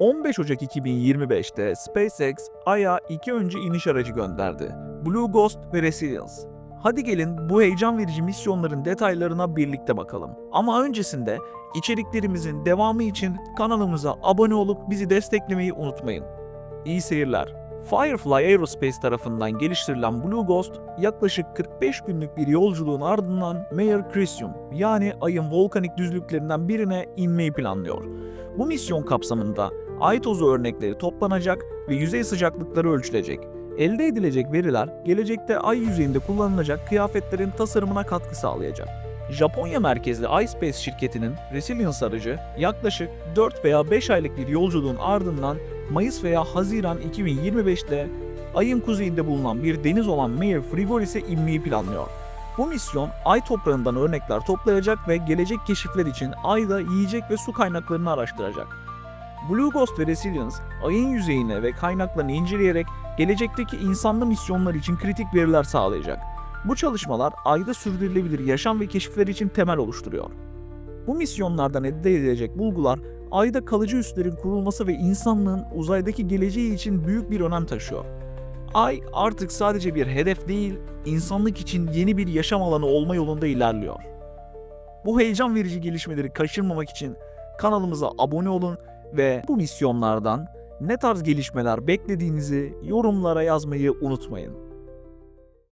15 Ocak 2025'te SpaceX Ay'a iki önce iniş aracı gönderdi. Blue Ghost ve Resilience. Hadi gelin bu heyecan verici misyonların detaylarına birlikte bakalım. Ama öncesinde içeriklerimizin devamı için kanalımıza abone olup bizi desteklemeyi unutmayın. İyi seyirler. Firefly Aerospace tarafından geliştirilen Blue Ghost yaklaşık 45 günlük bir yolculuğun ardından Mare Crisium yani ayın volkanik düzlüklerinden birine inmeyi planlıyor. Bu misyon kapsamında ay tozu örnekleri toplanacak ve yüzey sıcaklıkları ölçülecek. Elde edilecek veriler gelecekte ay yüzeyinde kullanılacak kıyafetlerin tasarımına katkı sağlayacak. Japonya merkezli iSpace şirketinin Resilience aracı yaklaşık 4 veya 5 aylık bir yolculuğun ardından Mayıs veya Haziran 2025'te ayın kuzeyinde bulunan bir deniz olan Mare Frigoris'e inmeyi planlıyor. Bu misyon ay toprağından örnekler toplayacak ve gelecek keşifler için ayda yiyecek ve su kaynaklarını araştıracak. Blue Ghost ve Resilience, ayın yüzeyine ve kaynaklarını inceleyerek gelecekteki insanlı misyonlar için kritik veriler sağlayacak. Bu çalışmalar ayda sürdürülebilir yaşam ve keşifler için temel oluşturuyor. Bu misyonlardan elde edilecek bulgular ayda kalıcı üslerin kurulması ve insanlığın uzaydaki geleceği için büyük bir önem taşıyor. Ay artık sadece bir hedef değil, insanlık için yeni bir yaşam alanı olma yolunda ilerliyor. Bu heyecan verici gelişmeleri kaçırmamak için kanalımıza abone olun ve bu misyonlardan ne tarz gelişmeler beklediğinizi yorumlara yazmayı unutmayın.